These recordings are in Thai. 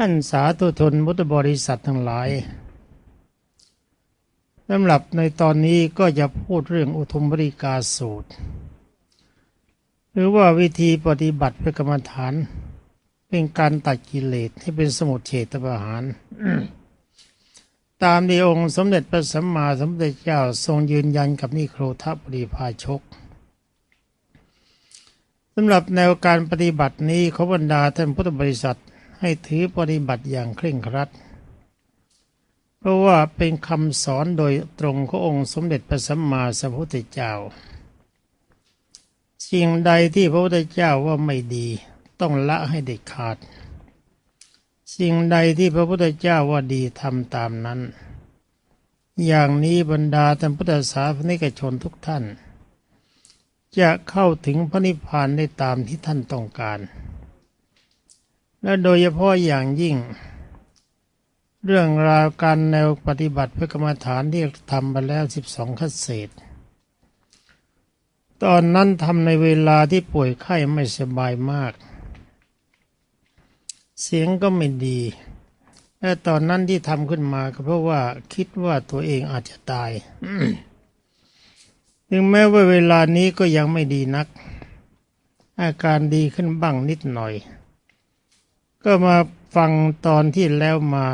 ท่านสาธุชนพุทธบริษัททั้งหลายสำหรับในตอนนี้ก็จะพูดเรื่องอุทุมบริกาสูตร หรือว่าวิธีปฏิบัติเพื่อกรรมฐาน เป็นการตัดกิเลสให้เป็นสมุทเฉตประหาร ตามที่องค์สมเด็จพระสัมมาสัมพุทธเจ้าทรงยืนยันกับนิโครทัปริพาชกสำหรับแนวการปฏิบัตินี้ขอบรรดาท่านพุทธบริษัท ให้ถือปฏิบัติอย่างเคร่งครัด เพราะว่าเป็นคำสอนโดยตรงขององค์สมเด็จพระสัมมาสัมพุทธเจ้า สิ่งใดที่พระพุทธเจ้าว่าไม่ดีต้องละให้เด็ดขาด สิ่งใดที่พระพุทธเจ้าว่าดีทำตามนั้น อย่างนี้บรรดาท่านพุทธศาสนิกชนทุกท่าน จะเข้าถึงพระนิพพานได้ตามที่ท่านต้องการ และโดยเฉพาะอย่างยิ่ง เรื่องราวการแนวปฏิบัติเพื่อกรรมฐานที่ทำไปแล้วสิบสองคัดเศษ ตอนนั้นทำในเวลาที่ป่วยไข้ไม่สบายมาก เสียงก็ไม่ดีและตอนนั้นที่ทำขึ้นมาก็เพราะว่าคิดว่าตัวเองอาจจะตายถึงแม้ว่าเวลานี้ก็ยังไม่ดีนัก อาการดีขึ้นบ้างนิดหน่อย ก็มาฟังตอนที่แล้วมา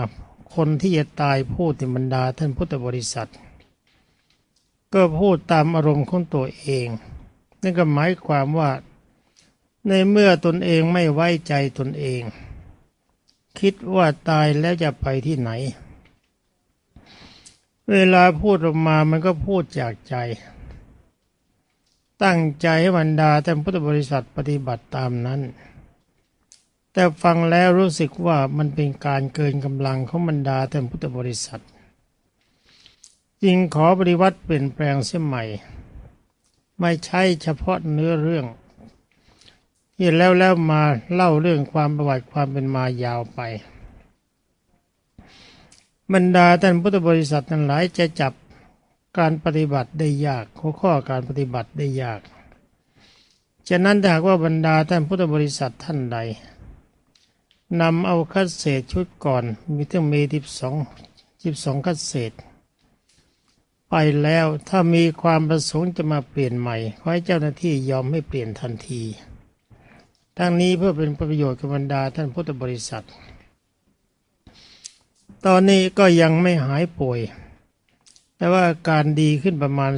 คนที่จะตายพูดในบรรดาท่านพุทธบริษัท ก็พูดตามอารมณ์ของตัวเอง นั่นก็หมายความว่า ในเมื่อตนเองไม่ไว้ใจตนเอง คิดว่าตายแล้วจะไปที่ไหน เวลาพูดออกมามันก็พูดจากใจ ตั้งใจให้บรรดาท่านพุทธบริษัทปฏิบัติตามนั้น แต่ฟังแล้วรู้สึกว่ามันเป็นการเกินกำลังของบรรดาท่านพุทธบริษัทจึงขอปฏิวัติเปลี่ยนแปลงเสียใหม่ ไม่ใช่เฉพาะเนื้อเรื่องที่แล้วแล้วมาเล่าเรื่องความประวัติความเป็นมายาวไป บรรดาท่านพุทธบริษัททั้งหลายจะจับการปฏิบัติได้ยากหัวข้อการปฏิบัติได้ยาก ฉะนั้นถ้าหากว่าบรรดาท่านพุทธบริษัทท่านใด นำเอาคัดเศษชุดก่อน มีทั้งมีทิบสองทิบสองคัดเศษ ไปแล้วถ้ามีความประสงค์จะมาเปลี่ยนใหม่ ขอให้เจ้าหน้าที่ยอมให้เปลี่ยนทันทีทั้งนี้เพื่อเป็นประโยชน์กับบรรดาท่านพุทธบริษัท ตอนนี้ก็ยังไม่หายป่วย แต่ว่าอาการดีขึ้นประมาณ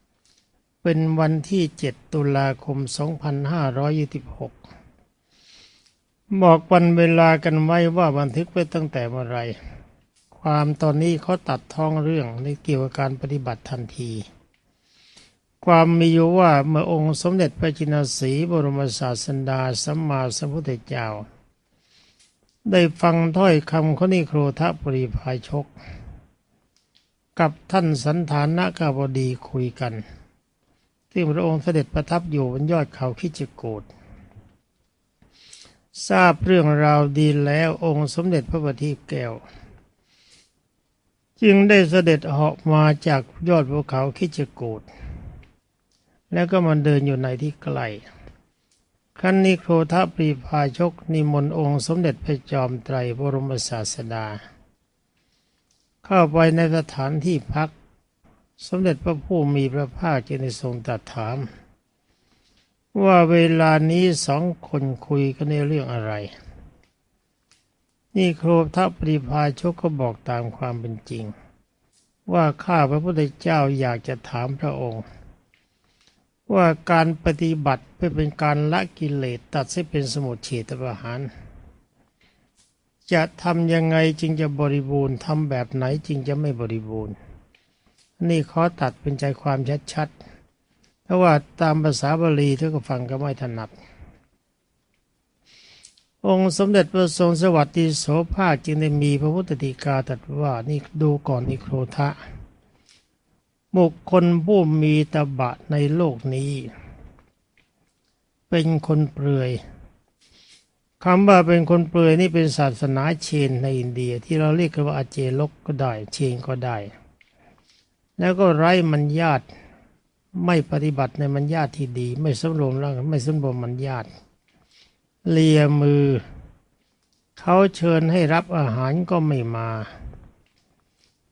30%เป็นวันที่ 7 ตุลาคม 2526 บอกวันเวลากันไว้ว่าบันทึกไว้ตั้งแต่เมื่อไร ความตอนนี้เขาตัดท้องเรื่องในเกี่ยวกับการปฏิบัติทันที ความมีอยู่ว่าเมื่อองค์สมเด็จพระจินสีบรมศาสดาสัมมาสัมพุทธเจ้า ได้ฟังถ้อยคำขนิโครทะปริภายชก กับท่านสันธานนกาบดีคุยกัน ที่พระองค์เสด็จประทับอยู่บนยอดเขาคิจกูด ทราบเรื่องราวดีแล้วองค์สมเด็จพระบัณฑิตแก้ว จึงได้เสด็จเหาะมาจากยอดภูเขาคิจกูดแล้วก็มาเดินอยู่ในที่ไกลขั้นนิโครทัปรีพาชกนิมนต์องค์สมเด็จพระจอมไตรบรมศาสดา เข้าไปในสถานที่พัก สมเด็จพระผู้มีพระภาคจึงได้ทรงตรัสถาม ว่าเวลานี้สองคนคุยกันในเรื่องอะไร นี่ครูทัพปริพาชกก็บอกตามความเป็นจริง ว่าข้าพระพุทธเจ้าอยากจะถามพระองค์ ว่าการปฏิบัติเพื่อเป็นการละกิเลสตัดให้เป็นสมุทเฉตประหาร จะทำยังไงจึงจะบริบูรณ์ทำแบบไหนจึงจะไม่บริบูรณ์ นี่ขอตัดเป็นใจความชัดๆ เพราะว่าตามภาษาบาลีท่านก็ฟังก็ไม่ถนัด องค์สมเด็จพระทรงสวัสดิโสภาคจึงได้มีพระพุทธติกาตรัสว่านี่ดูก่อนนิโครทะบุคคลผู้มีตบะในโลกนี้ เป็นคนเปลือยคำว่าเป็นคนเปลือยนี่เป็นศาสนาเชนในอินเดียที่เราเรียกกันว่าอาเจลกก็ได้เชนก็ได้ แล้วก็ไร้มันญาติ ไม่ปฏิบัติในมัญญาติที่ดี ไม่สำรวมร่างไม่สำรวมมัญญาติเลียมือ เขาเชิญให้รับอาหารก็ไม่มา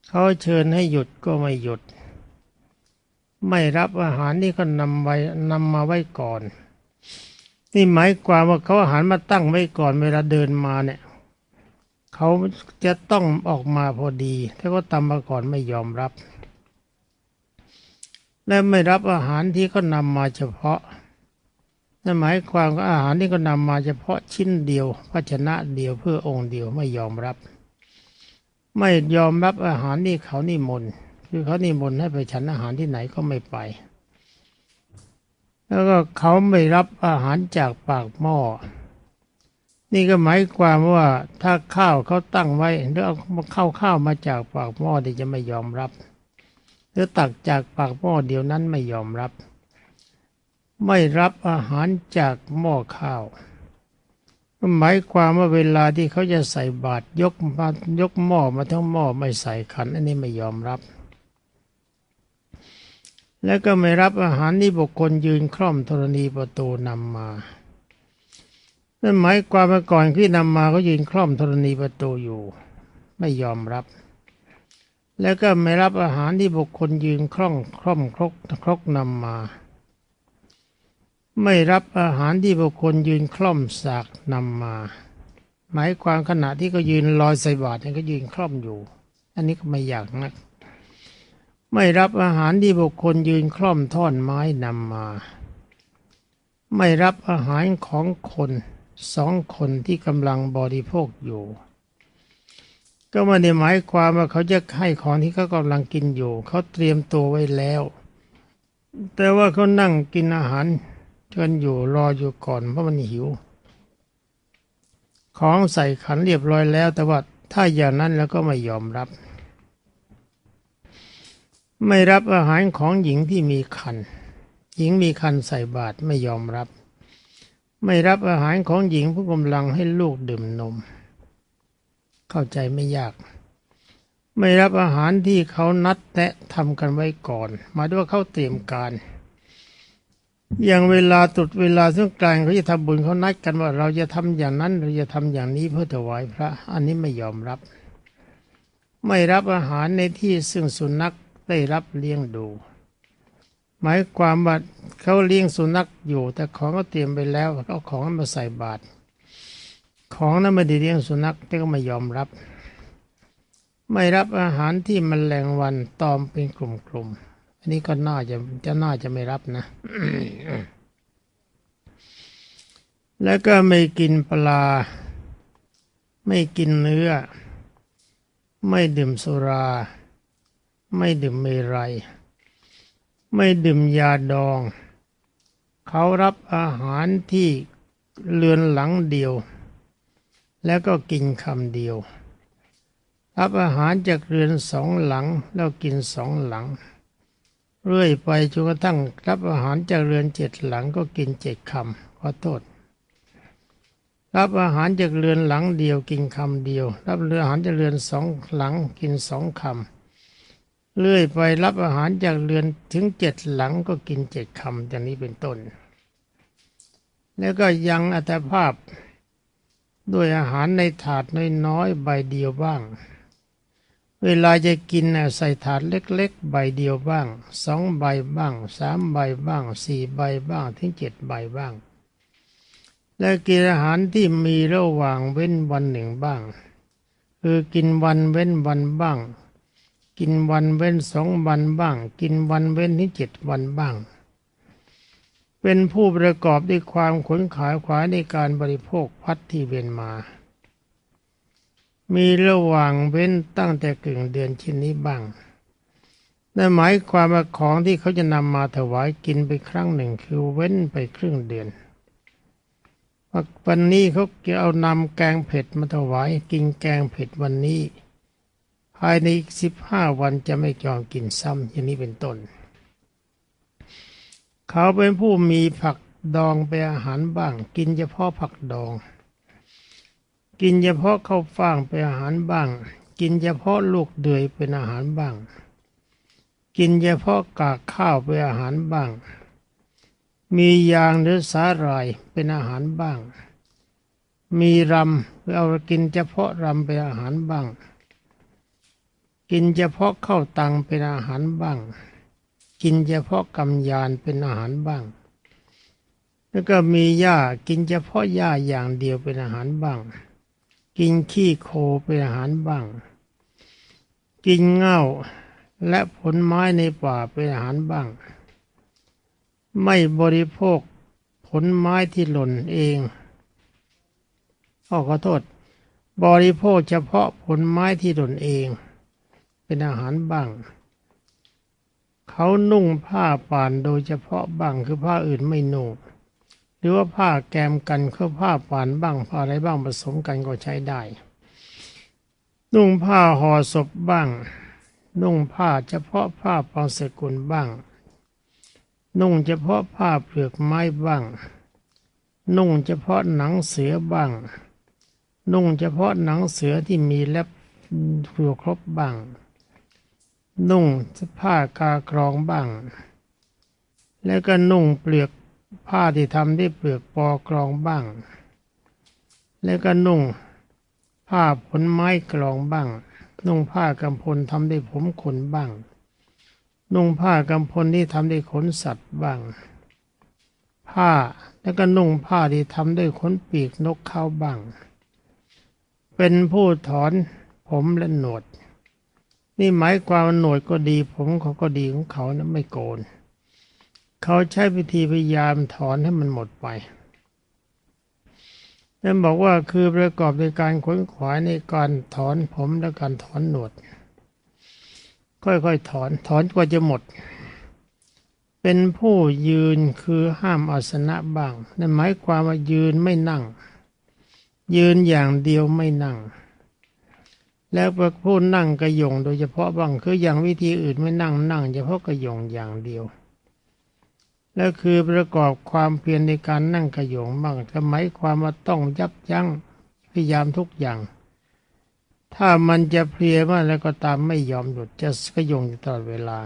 เขาเชิญให้หยุดก็ไม่หยุด ไม่รับอาหารที่เขานำไว้นำมาไว้ก่อน นี่หมายความว่าเขาอาหารมาตั้งไว้ก่อนเวลาเดินมาเนี่ยเขาจะต้องออกมาพอดี ถ้าเขาตำมาก่อนไม่ยอมรับ และไม่รับอาหารที่เขานำมาเฉพาะนั่นหมายความว่าอาหารที่เขานำมาเฉพาะชิ้นเดียวภาชนะเดียวเพื่อองค์เดียวไม่ยอมรับ ไม่ยอมรับอาหารที่เขานิมนต์คือเขานิมนต์ให้ไปฉันอาหารที่ไหนก็ไม่ไป แล้วก็เขาไม่รับอาหารจากปากหม้อ นี่ก็หมายความว่าถ้าข้าวเขาตั้งไว้หรือเอาข้าวข้าวมาจากปากหม้อที่จะไม่ยอมรับ หรือตักจากปากหม้อเดียวนั้นไม่ยอมรับ ไม่รับอาหารจากหม้อข้าวหมายความว่าเวลาที่เขาจะใส่บาตรยกมายกหม้อมาทั้งหม้อไม่ใส่ขันอันนี้ไม่ยอมรับ แล้วก็ไม่รับอาหารที่บุคคลยืนคล่อมธรณีประตูนำมานั่นหมายความว่าก่อนที่นำมาเขายืนคล่อมธรณีประตูอยู่ ไม่ยอมรับ แล้วก็ไม่รับอาหารที่บุคคลยืนคล่องคล่อมครกครกนำมา ไม่รับอาหารที่บุคคลยืนคล่อมสากนำมา หมายความขณะที่เขายืนลอยใส่บาตรนี่ก็ยืนคล่อมอยู่ อันนี้ก็ไม่อยากนัก ไม่รับอาหารที่บุคคลยืนคล่อมท่อนไม้นำมา ไม่รับอาหารของคนสองคนที่กำลังบริโภคอยู่ ก็ไม่ได้หมายความว่าเขาจะให้ของที่เขากำลังกินอยู่ เขาเตรียมตัวไว้แล้ว แต่ว่าเขานั่งกินอาหารกันอยู่รออยู่ก่อนเพราะมันหิว ของใส่ขันเรียบร้อยแล้ว แต่ว่าถ้าอย่างนั้นแล้วก็ไม่ยอมรับ ไม่รับอาหารของหญิงที่มีคันหญิงมีคันใส่บาตรไม่ยอมรับ ไม่รับอาหารของหญิงผู้กำลังให้ลูกดื่มนม เข้าใจไม่ยาก ไม่รับอาหารที่เขานัดแตะทำกันไว้ก่อน มายถึงว่าเขาเตรียมการอย่างเวลาตรุดเวลาสงกรานต์เขาจะทำบุญเขานัดกันว่าเราจะทำอย่างนั้นเราจะทำอย่างนี้เพื่อถวายพระ อันนี้ไม่ยอมรับ ไม่รับอาหารในที่ซึ่งสุนัขได้รับเลี้ยงดู หมายความว่าเขาเลี้ยงสุนัขอยู่ แต่ของก็เตรียมไปแล้วเอาของมาใส่บาตร ของนั้นไม่ได้เลี้ยงสุนัขแต่ก็ไม่ยอมรับ ไม่รับอาหารที่มันแมลงวันตอมเป็นกลุ่มๆอันนี้ก็น่าจะจะน่าจะไม่รับนะ แล้วก็ไม่กินปลา ไม่กินเนื้อ ไม่ดื่มสุรา ไม่ดื่มเมรัยไม่ดื่มยาดอง เขารับอาหารที่เรือนหลังเดียว แล้วก็กินคำเดียว รับอาหารจากเรือนสองหลังแล้วกินสองหลัง เรื่อยไปจนกระทั่งรับอาหารจากเรือนเจ็ดหลังก็กินเจ็ดคำขอโทษ รับอาหารจากเรือนหลังเดียวกินคำเดียว รับเรืออาหารจากเรือนสองหลังกินสองคำเรื่อยไปรับอาหารจากเรือนถึงเจ็ดหลังก็กินเจ็ดคำอย่างนี้เป็นต้น แล้วก็ยังอัตภาพ ด้วยอาหารในถาดน้อยๆ ใบเดียวบ้าง เวลาจะกินใส่ถาดเล็กๆ ใบเดียวบ้างสองใบบ้างสามใบบ้างสี่ใบบ้างถึงเจ็ดใบบ้าง และกินอาหารที่มีระหว่างเว้นวันหนึ่งบ้าง คือกินวันเว้นวันบ้าง กินวันเว้นสองวันบ้าง กินวันเว้นถึงเจ็ดวันบ้าง เป็นผู้ประกอบด้วยความขนขายขวายในการบริโภคพัดที่เวียนมา มีระหว่างเว้นตั้งแต่กึ่งเดือนชิ้นนี้บ้างนั่นหมายความว่าของที่เขาจะนำมาถวายกินไปครั้งหนึ่งคือเว้นไปครึ่งเดือนว่าวันนี้เขาจะเอานำแกงเผ็ดมาถวายกินแกงเผ็ดวันนี้ ภายในอีกสิบห้าวันจะไม่ยอมกินซ้ำอย่างนี้เป็นต้น เขาเป็นผู้มีผักดองเป็นอาหารบ้าง กินเฉพาะผักดอง กินเฉพาะข้าวฟ่างเป็นอาหารบ้าง กินเฉพาะลูกเดือยเป็นอาหารบ้าง กินเฉพาะกากข้าวเป็นอาหารบ้าง มียางหรือสาหร่ายเป็นอาหารบ้าง มีรำคือเอากินเฉพาะรำเป็นอาหารบ้าง กินเฉพาะข้าวตังเป็นอาหารบ้าง กินเฉพาะกำยานเป็นอาหารบ้าง แล้วก็มีหญ้ากินเฉพาะหญ้าอย่างเดียวเป็นอาหารบ้าง กินขี้โคเป็นอาหารบ้าง กินเง่าและผลไม้ในป่าเป็นอาหารบ้าง ไม่บริโภคผลไม้ที่หล่นเองขอขอโทษ บริโภคเฉพาะผลไม้ที่หล่นเอง เป็นอาหารบ้าง เขานุ่งผ้าป่านโดยเฉพาะบ้างคือผ้าอื่นไม่นุ่งหรือว่าผ้าแกมกันคือผ้าป่านบ้างผ้าอะไรบ้างผสมกันก็ใช้ได้ นุ่งผ้าห่อศพบ้าง นุ่งผ้าเฉพาะผ้าปองสกุลบ้าง นุ่งเฉพาะผ้าเปลือกไม้บ้าง นุ่งเฉพาะหนังเสือบ้าง นุ่งเฉพาะหนังเสือที่มีเล็บอยู่ครบบ้าง นุ่งผ้ากากรองบ้าง แล้วก็นุ่งเปลือกผ้าที่ทำด้วยเปลือกปอกรองบ้าง แล้วก็นุ่งผ้าผลไม้กรองบ้าง นุ่งผ้ากำพลทำด้วยผมขนบ้าง นุ่งผ้ากำพลที่ทำด้วยขนสัตว์บ้าง ผ้าแล้วก็นุ่งผ้าที่ทำด้วยขนปีกนกเขาบ้าง เป็นผู้ถอนผมและหนวด นี่หมายความว่าหนวดก็ดี ผมเขาก็ดีของเขานะไม่โกน เขาใช้วิธีพยายามถอนให้มันหมดไปนั่นบอกว่าคือประกอบในการขวนขวายในการถอนผมและการถอนหนวด ค่อยๆถอนถอนกว่าจะหมด เป็นผู้ยืนคือห้ามอาสนะบ้างนั่นหมายความว่ายืนไม่นั่ง ยืนอย่างเดียวไม่นั่ง แล้วพผู้นั่งกระยงโดยเฉพาะบ้างคืออย่างวิธีอื่นไม่นั่งนั่งเฉพาะกระยงอย่างเดียว แล้วคือประกอบความเพียรในการนั่งกระยงบ้างก็หมายความว่าต้องยับยั้งพยายามทุกอย่าง ถ้ามันจะเพลียมากแล้วก็ตามไม่ยอมหยุดจะกระยงอยู่ตลอดเวลา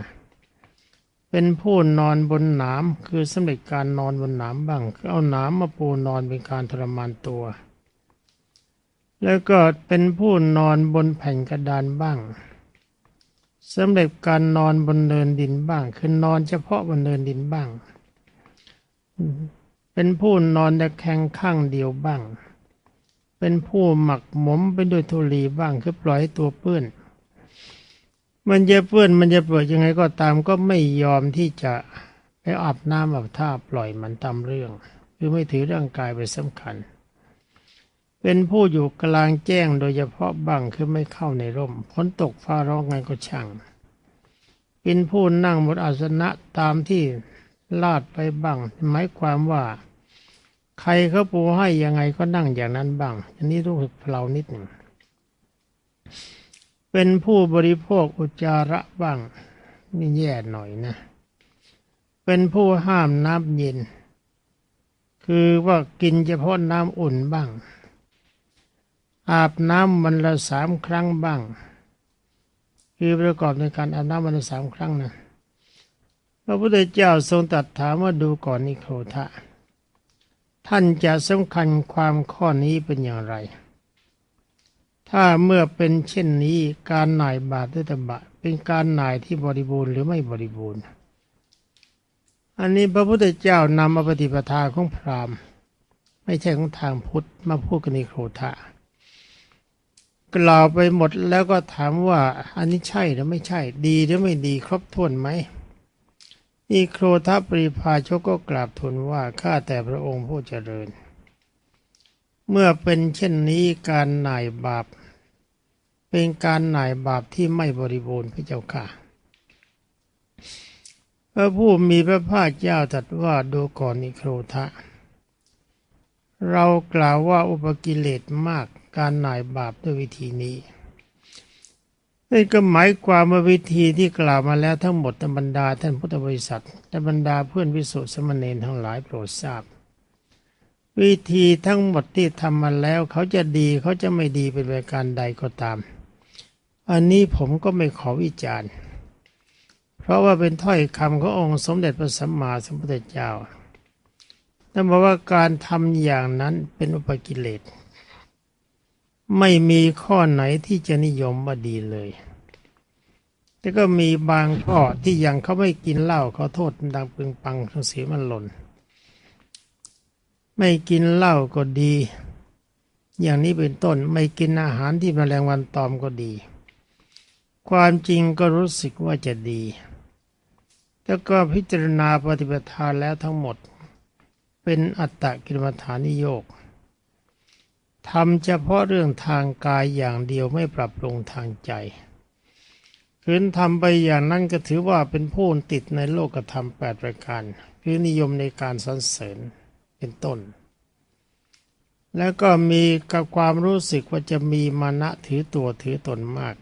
เป็นผู้นอนบนหนามคือสำเร็จการนอนบนหนามบ้างคือเอาหนามมาปูนอนเป็นการทรมานตัว แล้วก็เป็นผู้นอนบนแผ่นกระดานบ้างสำเร็จการนอนบนเนินดินบ้าง คือนอนเฉพาะบนเนินดินบ้าง เป็นผู้นอนตะแคงข้างเดียวบ้าง เป็นผู้หมักหมมไปด้วยธุลีบ้าง คือปล่อยตัวเปื้อน มันจะเปื้อนมันจะเปื้อนยังไงก็ตามก็ไม่ยอมที่จะไปอาบน้ำอาบท่าปล่อยมันตามเรื่อง คือไม่ถือร่างกายเป็นสำคัญ เป็นผู้อยู่กลางแจ้งโดยเฉพาะบ้างคือไม่เข้าในร่มฝนตกฟ้าร้องไงก็ช่าง เป็นผู้นั่งบนอาสนะตามที่ลาดไปบ้างหมายความว่า ใครเขาปูให้ยังไงก็นั่งอย่างนั้นบ้าง อันนี้รู้สึกเพลานิดหนึ่งเป็นผู้บริโภคอุจจาระบ้างนี่แย่หน่อยนะ เป็นผู้ห้ามน้ำเย็น คือว่ากินเฉพาะน้ำอุ่นบ้าง อาบน้ำวันละสามครั้งบ้าง คือประกอบในการอาบน้ำวันละสามครั้งนะพระพุทธเจ้าทรงตรัสถามว่าดูก่อนนิโครธะท่านจะสำคัญความข้อนี้เป็นอย่างไร ถ้าเมื่อเป็นเช่นนี้การหน่ายบาตรด้วยตบะ เป็นการหน่ายที่บริบูรณ์หรือไม่บริบูรณ์ อันนี้พระพุทธเจ้านำมาปฏิปทาของพราหมณ์ ไม่ใช่ของทางพุทธมาพูดกันนิโครธะ กล่าวไปหมดแล้วก็ถามว่าอันนี้ใช่หรือไม่ใช่ ดีหรือไม่ดีครบถ้วนไหมอีโครทัปริพาชกก็กราบทูลว่าข้าแต่พระองค์ผู้เจริญ เมื่อเป็นเช่นนี้การหน่ายบาป เป็นการหน่ายบาปที่ไม่บริบูรณ์พระเจ้าค่ะ พระผู้มีพระภาคเจ้าตรัสว่าดูก่อนนิโครทะ เรากล่าวว่าอุปกิเลสมาก การหน่ายบาปด้วยวิธีนี้นั่ก็หมายความว่าวิธีที่กล่าวมาแล้วทั้งหมดบรรดาท่านพุทธบริษัทและบรรดาเพื่อนวิสุทธิสมณเณรทั้งหลายโปรดทราบ วิธีทั้งหมดที่ทำมาแล้วเขาจะดีเขาจะไม่ดีเป็นประการใดก็ตาม อันนี้ผมก็ไม่ขอวิจารณ์ เพราะว่าเป็นถ้อยคำขององค์สมเด็จพระสัมมาสัมพุทธเจ้าท่านบอกว่าการทำอย่างนั้นเป็นอุปกิเลส ไม่มีข้อไหนที่จะนิยมว่าดีเลยแต่ก็มีบางข้อที่ยังเขาไม่กินเหล้าเขาโทษดังปึงปังทงเสียมันหล่น ไม่กินเหล้าก็ดี อย่างนี้เป็นต้นไม่กินอาหารที่มแมลงวันตอมก็ดี ความจริงก็รู้สึกว่าจะดี แล้วก็พิจารณาปฏิปทาแล้วทั้งหมด เป็นอัตตกิลมัฐานิโยก ทำเฉพาะเรื่องทางกายอย่างเดียวไม่ปรับปรุงทางใจคืนทำไปอย่างนั้นก็ถือว่าเป็นผู้ติดในโลกธรรมแปดประการคือนิยมในการสรรเสริญเป็นต้น แล้วก็มีกับความรู้สึกว่าจะมีมานะถือตัวถือตนมาก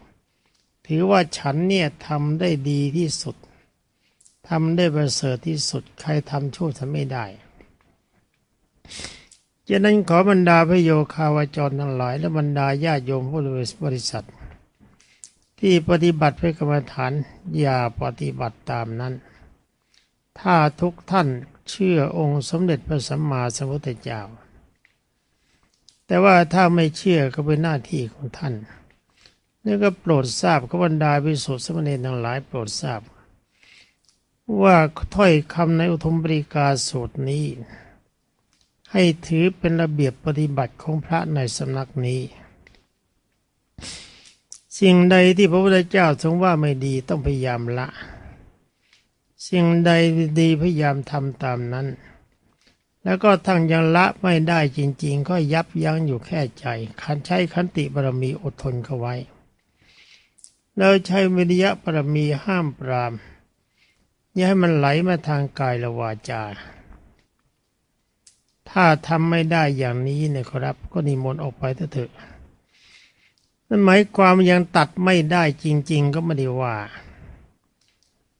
ถือว่าฉันเนี่ยทำได้ดีที่สุดทำได้ประเสริฐที่สุดใครทำชั่วฉันไม่ได้ ฉะนั้นขอบรรดาพระโยคาวาจรทั้งหลาย และบรรดาญาโยมผู้บริษัท ที่ปฏิบัติเพื่อกรรมฐานอย่าปฏิบัติตามนั้น ถ้าทุกท่านเชื่อองค์สมเด็จพระสัมมาสัมพุทธเจ้า แต่ว่าถ้าไม่เชื่อก็เป็นหน้าที่ของท่านนี่ก็โปรดทราบขบรรดาพิสุทธิสมณีทั้งหลายโปรดทราบ ว่าถ้อยคำในอุทมปริกาสูตรนี้ ให้ถือเป็นระเบียบปฏิบัติของพระในสำนักนี้ สิ่งใดที่พระพุทธเจ้าทรงว่าไม่ดีต้องพยายามละ สิ่งใดดีพยายามทำตามนั้น แล้วก็ทั้งยังละไม่ได้จริง ๆ ก็ยับยั้งอยู่แค่ใจ คันใช้ขันติบารมีอดทนเข้าไว้ แล้วใช้วิริยะบารมีห้ามปรามอย่าให้มันไหลมาทางกายและวาจา ถ้าทำไม่ได้อย่างนี้เนี่ยครับ ก็นิมนต์ออกไปเถอะนั่นหมายความยังตัดไม่ได้จริง ๆ ก็ไม่ได้ว่า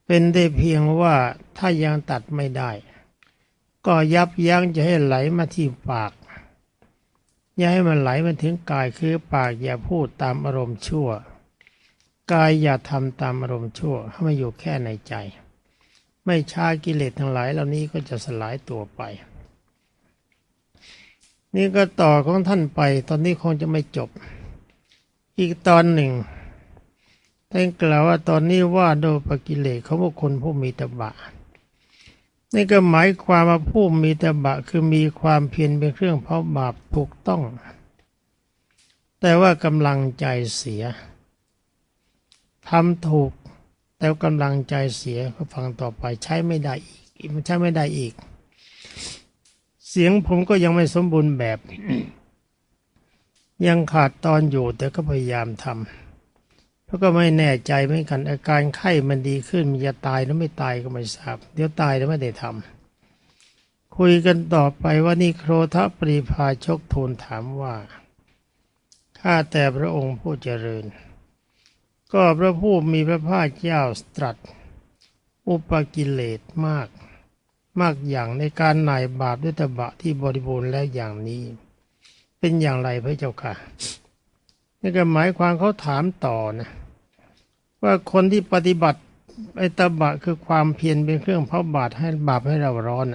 เป็นได้เพียงว่าถ้ายังตัดไม่ได้ ก็ยับยั้งจะให้ไหลมาที่ปาก อย่าให้มันไหลมาถึงกายคือปากอย่าพูดตามอารมณ์ชั่ว กายอย่าทำตามอารมณ์ชั่วให้มาอยู่แค่ในใจ ไม่ช้ากิเลสทั้งหลายเหล่านี้ก็จะสลายตัวไป นี่ก็ต่อของท่านไป ตอนนี้คงจะไม่จบ อีกตอนหนึ่งท่านกล่าวว่าตอนนี้ว่าโดยปกิเลสของบุคคลผู้มีตบะ นี่ก็หมายความว่าผู้มีตบะคือมีความเพียรเป็นเครื่องเผาบาปถูกต้อง แต่ว่ากำลังใจเสียทำถูกแต่กำลังใจเสียก็ฟังต่อไปใช้ไม่ได้อีกมันใช้ไม่ได้อีก เสียงผมก็ยังไม่สมบูรณ์แบบ ยังขาดตอนอยู่แต่ก็พยายามทำเพราะก็ไม่แน่ใจเหมือนกัน อาการไข้มันดีขึ้นมันจะตายหรือไม่ตายก็ไม่ทราบ เดี๋ยวตายแล้วไม่ได้ทำคุยกันต่อไปว่านี่โครทปรีพาชกทูลถามว่าข้าแต่พระองค์ผู้เจริญ ก็พระผู้มีพระภาคเจ้าตรัส อุปกิเลสมาก มากอย่างในการหน่ายบาปด้วยตบะที่บริบูรณ์แล้วอย่างนี้ เป็นอย่างไรพระเจ้าค่ะนี่ก็หมายความเขาถามต่อนะว่าคนที่ปฏิบัติไอตบะคือความเพียรเป็นเครื่องเผาบาปให้บาปให้เราร้อน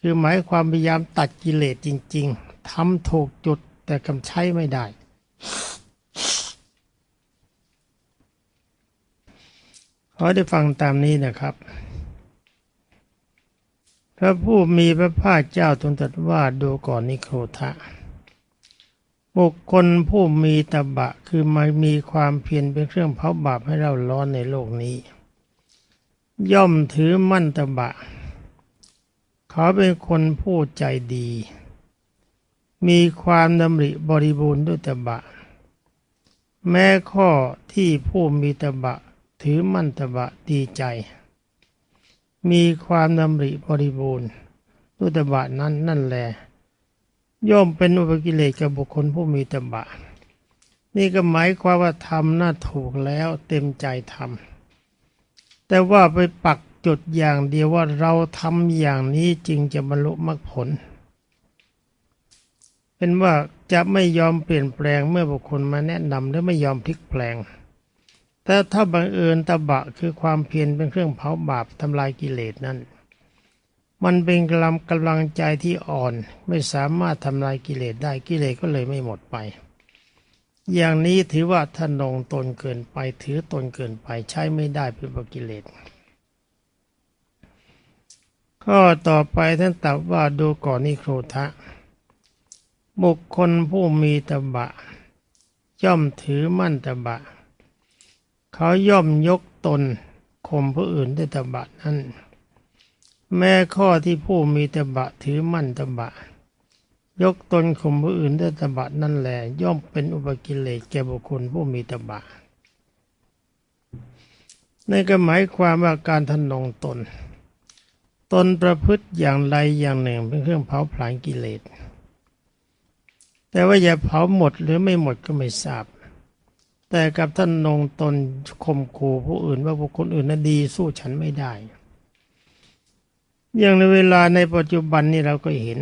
คือหมายความพยายามตัดกิเลสจริง ๆทำถูกจุดแต่กำใช้ไม่ได้ขอได้ฟังตามนี้นะครับ พระผู้มีพระภาคเจ้าทรงตรัสว่าดูก่อนนิโครธะบุคคลผู้มีตบะคือมามีความเพียรเป็นเครื่องเผาบาปให้เราร้อนในโลกนี้ ย่อมถือมั่นตบะ เขาเป็นคนผู้ใจดี มีความดำริบริบูรณ์ด้วยตบะ แม้ข้อที่ผู้มีตบะ ถือมั่นตบะดีใจ มีความดำริบริบูรณ์ดุตบะนั้นนั่นแหละย่อมเป็นอุปกิเลสกับบุคคลผู้มีตบะ นี่ก็หมายความว่าทำน่าถูกแล้วเต็มใจทำแต่ว่าไปปักจุดอย่างเดียวว่าเราทำอย่างนี้จึงจะบรรลุมรรคผล เป็นว่าจะไม่ยอมเปลี่ยนแปลงเมื่อบุคคลมาแนะนำและไม่ยอมพลิกแปลง แต่ถ้าบังเอิญตบะคือความเพียรเป็นเครื่องเผาบาปทำลายกิเลสนั้น มันเป็นกำลังกำลังใจที่อ่อนไม่สามารถทำลายกิเลสได้กิเลสก็เลยไม่หมดไป อย่างนี้ถือว่าท่านงตนเกินไปถือตนเกินไปใช้ไม่ได้เป็นปกิเลสข้อต่อไปท่านตรัสว่าดูก่อนนิโครทะ บุคคลผู้มีตบะย่อมถือมั่นตบะ เขาย่อมยกตนข่มผู้อื่นด้วยตบะนั้น แม้ข้อที่ผู้มีตบะถือมั่นตบะ ยกตนข่มผู้อื่นด้วยตบะนั่นแหละย่อมเป็นอุปกิเลสแก่บุคคลผู้มีตบะนั่นก็หมายความว่าการทนงตน ตนประพฤติอย่างใดอย่างหนึ่งเป็นเครื่องเผาผลาญกิเลส แต่ว่าอย่าเผาหมดหรือไม่หมดก็ไม่ทราบ แต่กับท่านนงตนข่มขู่ผู้อื่นว่าบุคคลอื่นนั้นดีสู้ฉันไม่ได้ อย่างในเวลาในปัจจุบันนี้เราก็เห็น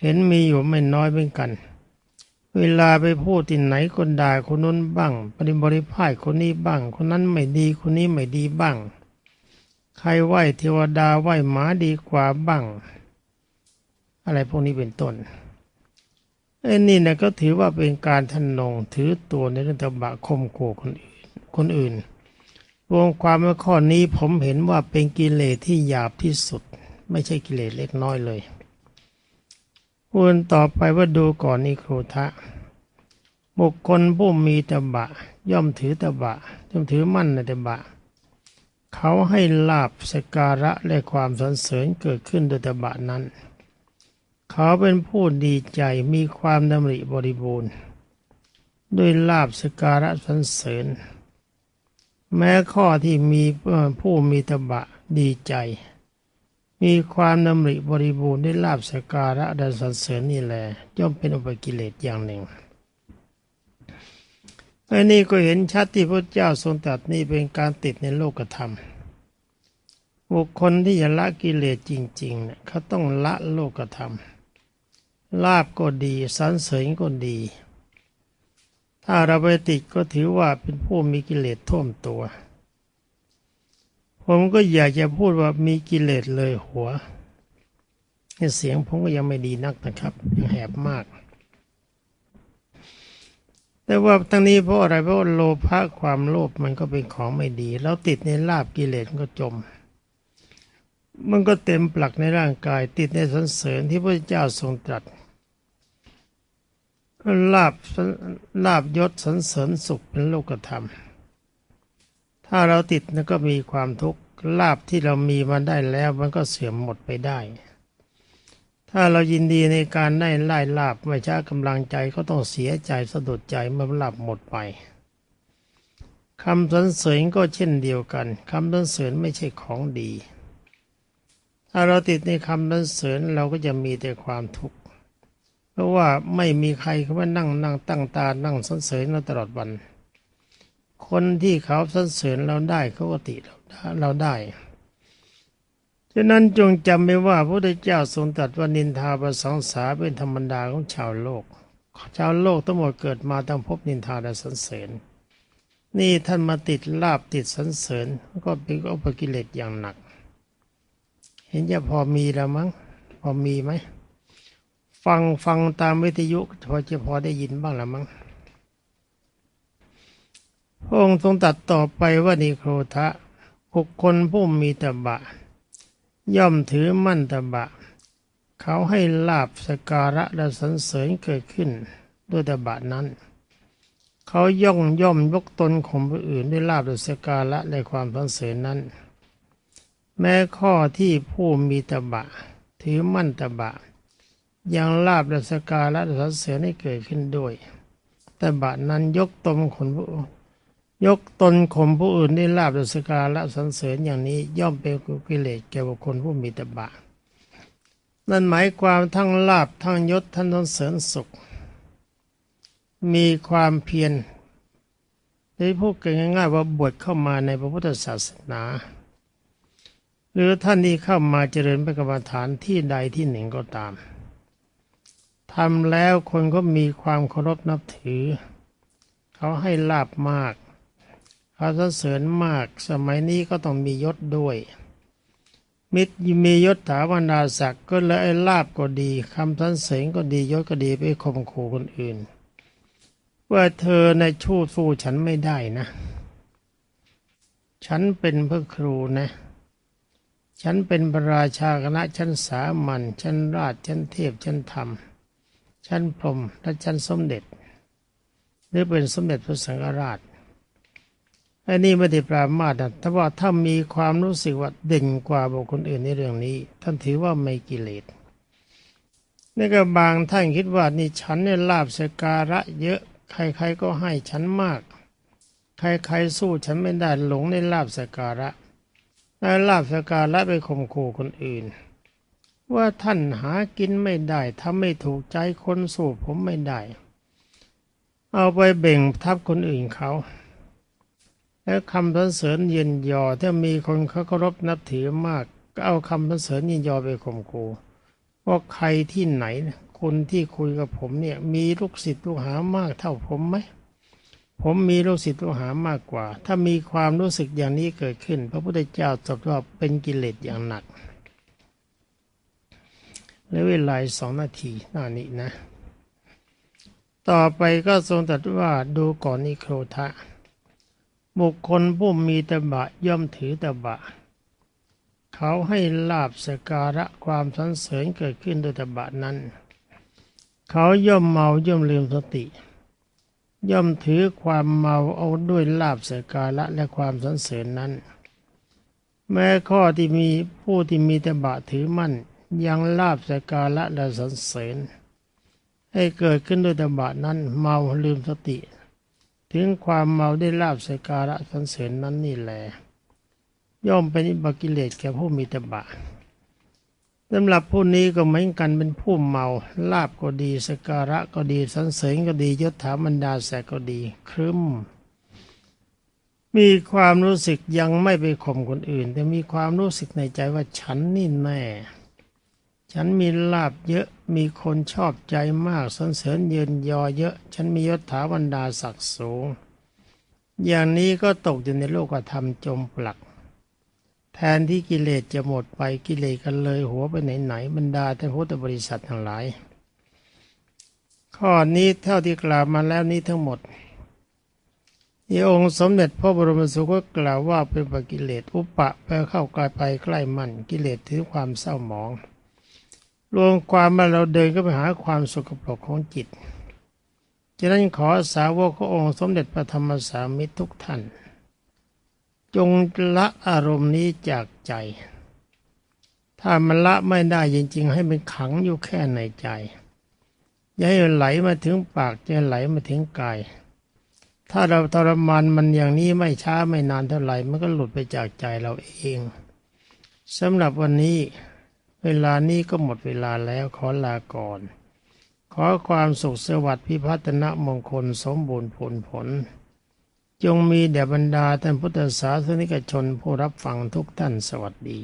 เห็นมีอยู่ไม่น้อยเหมือนกัน เวลาไปพูดที่ไหนคนด่าคนนู้นบ้างปฏิบริพายคนนี้บ้าง คนนั้นไม่ดีคนนี้ไม่ดีบ้าง ใครไหวเทวดาไหวหมาดีกว่าบ้าง อะไรพวกนี้เป็นต้น ไอ้นี่นะก็ถือว่าเป็นการทนงถือตัวในเรื่องตบะคมโขคนอื่นคนอื่นรวมความว่าข้อนี้ผมเห็นว่าเป็นกิเลสที่หยาบที่สุด ไม่ใช่กิเลสเล็กน้อยเลยวนต่อไปว่าดูก่อนนิโครทะ บุคคลผู้มีตบะ ย่อมถือตบะ ย่อมถือมั่นในตบะ เขาให้ลาบสการะและความสรรเสริญเกิดขึ้นโดยตบะนั้น เขาเป็นผู้ดีใจมีความดำริบริบูรณ์ ด้วยลาบสการะสรรเสริญ แม้ข้อที่มีผู้มีตบะดีใจ มีความดำริบริบูรณ์ด้วยลาบสการะดันสรรเสริญนี่แหละย่อมเป็นอุปกิเลสอย่างหนึ่งอันนี้ก็เห็นชัดที่พระเจ้าทรงตรัสนี่เป็นการติดในโลกธรรม บุคคลที่จะละกิเลสจริงๆเนี่ยเขาต้องละโลกธรรม ลาบก็ดีสรรเสริญก็ดี ถ้าเราไปติดก็ถือว่าเป็นผู้มีกิเลสท่วมตัว ผมก็อยากจะพูดว่ามีกิเลสเลยหัวเสียงผมก็ยังไม่ดีนักนะครับยังแหบมาก แต่ว่าทั้งนี้เพราะอะไรเพราะโลภะความโลภมันก็เป็นของไม่ดี แล้วติดในลาบกิเลสก็จมมันก็เต็มปลักในร่างกายติดในสันเสริญที่พระเจ้าทรงตรัส ลาบลาบยศสันเสริญสุขเป็นโลกธรรม ถ้าเราติดนั่นก็มีความทุกข์ลาบที่เรามีมาได้แล้วมันก็เสื่อมหมดไปได้ ถ้าเรายินดีในการได้ไล่ลาบไม่ช้ากำลังใจก็ต้องเสียใจสะดุดใจเมื่อลาบหมดไปคำสรรเสริญก็เช่นเดียวกันคำสรรเสริญไม่ใช่ของดี ถ้าเราติดในคำสรรเสริญเราก็จะมีแต่ความทุกข์ เพราะว่าไม่มีใครเขามานั่งนั่งตั้งตา นั่งสรรเสริญเราตลอดวัน คนที่เขาสรรเสริญเราได้เขาก็ติเราเราได้ฉะนั้นจงจำไว้ว่าพระพุทธเจ้าทรงตรัสว่านินทาประสงสาเป็นธรรมดาของชาวโลก ชาวโลกทั้งหมดเกิดมาต้องพบนินทาและสรรเสริญ นี่ท่านมาติดลาบติดสรรเสริญก็เป็นอุปกิเลสอย่างหนัก เห็นจะพอมีแล้วมั้งพอมีไหม ฟังฟังตามวิทยุพอจะพอได้ยินบ้างละมั้งพระองค์ทรงตัดต่อไปว่านิโครทะบุคคลผู้มีตบะ ย่อมถือมั่นตบะ เขาให้ลาบสการะและสรรเสริญเกิดขึ้นด้วยตบะนั้น เขาย่องย่อมยกตนข่มผู้อื่นด้วยลาบและสการะและความสรรเสริญนั้น แม้ข้อที่ผู้มีตบะ ถือมั่นตบะ ยังลาบและสกาและสรรเสริญให้เกิดขึ้นด้วย แต่บะนั้นยกตนข่มผู้ยกตนข่มผู้อื่นได้ลาบสการละสรรเสริญอย่างนี้ย่อมเป็นกิเลสแก่บุคคลผู้มีตบะนั่นหมายความทั้งลาบทั้งยศทั้งสรรเสริญสุข มีความเพียรได้พูดกันง่ายๆว่าบวชเข้ามาในพระพุทธศาสนา หรือท่านที่เข้ามาเจริญพระกรรมฐานที่ใดที่หนึ่งก็ตาม ทำแล้วคนก็มีความเคารพนับถือ เขาให้ลาบมาก เขาสรรเสริญมาก สมัยนี้ก็ต้องมียศด้วย มิตรมียศถาบรรดาศักดิ์ก็เลยลาบก็ดีคำสรรเสริญก็ดียศก็ดีไปข่มขู่คนอื่น ว่าเธอในชู้สู้ฉันไม่ได้นะ ฉันเป็นพระครูนะฉันเป็นพระราชาคณะชั้นสามัญชั้นราชชั้นเทพชั้นธรรม ชั้นพรมและชั้นสมเด็จ หรือเป็นสมเด็จพระสังฆราชอันนี้ไม่ได้ปรามาสนะแต่ว่าถ้ามีความรู้สึกว่าเด่นกว่าบุคคลอื่นในเรื่องนี้ ท่านถือว่าไม่กิเลสนี่ก็บางท่านคิดว่านี่ฉันเนี่ยลาบสการะเยอะ ใครๆก็ให้ฉันมาก ใครๆสู้ฉันไม่ได้หลงในลาบสการะแล้วลาบสการะไปข่มขู่คนอื่น ว่าท่านหากินไม่ได้ถ้าไม่ถูกใจคนสู้ผมไม่ได้ เอาไปเบ่งทับคนอื่นเขา แล้วคำสรรเสริญเย็นยอถ้ามีคนเขาเคารพนับถือมาก ก็เอาคำสรรเสริญเย็นยอไปข่มขู่ว่าใครที่ไหนคนที่คุยกับผมเนี่ยมีลูกศิษย์ลูกหามากเท่าผมไหมผมมีลูกศิษย์ลูกหามากกว่า ถ้ามีความรู้สึกอย่างนี้เกิดขึ้น พระพุทธเจ้าตรัสว่าเป็นกิเลสอย่างหนัก และเวลาสองนาทีหน้านี้นะ ต่อไปก็ทรงตรัสว่าดูก่อนนิโครทะ บุคคลผู้มีตบะย่อมถือตบะ เขาให้ลาบสการะความสรรเสริญเกิดขึ้นโดยตบะนั้น เขาย่อมเมาย่อมลืมสติ ย่อมถือความเมาเอาด้วยลาบสการะและความสรรเสริญนั้น แม้ข้อที่มีผู้ที่มีตบะถือมั่น ยังลาบสการะและสรรเสริญให้เกิดขึ้นด้วยตบะนั้น เมาลืมสติ ถึงความเมาได้ลาบสการะสรรเสริญนั้นนี่แหละย่อมเป็นอิบกิเลสแก่ผู้มีตบะสำหรับผู้นี้ก็เหมือนกันเป็นผู้เมาลาบก็ดีสการะก็ดีสรรเสริญก็ดียศถาบรรดาแสกก็ดี ครึ้ม มีความรู้สึกยังไม่ไปข่มคนอื่น แต่มีความรู้สึกในใจว่าฉันนี่แน่ ฉันมีลาบเยอะมีคนชอบใจมากสรรเสริญเยินยอเยอะ ฉันมียศถาบรรดาศักดิ์สูง อย่างนี้ก็ตกอยู่ในโลกธรรมจมปลัก แทนที่กิเลสจะหมดไปกิเลสกันเลยหัวไปไหนๆบรรดาท่านพุทธบริษัททั้งหลาย ข้อนี้เท่าที่กล่าวมาแล้วนี้ทั้งหมดที่องค์สมเด็จพระบรมสุคตกล่าวว่าเป็นปกิเลสอุปะไปเข้าใกล้ไปใกล้มันกิเลสถือความเศร้าหมอง รวมความมาเราเดินก็ไปหาความสกปรกของจิตฉะนั้นขอสาวกขององค์สมเด็จพระธรรมสามิตรทุกท่าน จงละอารมณ์นี้จากใจ ถ้ามันละไม่ได้จริงๆ ให้มันขังอยู่แค่ในใจ อย่าให้ไหลมาถึงปากจะไหลมาถึงกาย ถ้าเราทรมานมันอย่างนี้ไม่ช้าไม่นานเท่าไหร่มันก็หลุดไปจากใจเราเองสำหรับวันนี้ เวลานี้ก็หมดเวลาแล้วขอลาก่อน ขอความสุขสวัสดิ์พิพัฒนมงคลสมบูรณ์ผลผล จงมีแด่บรรดาท่านพุทธศาสนิกชนผู้รับฟังทุกท่านสวัสดี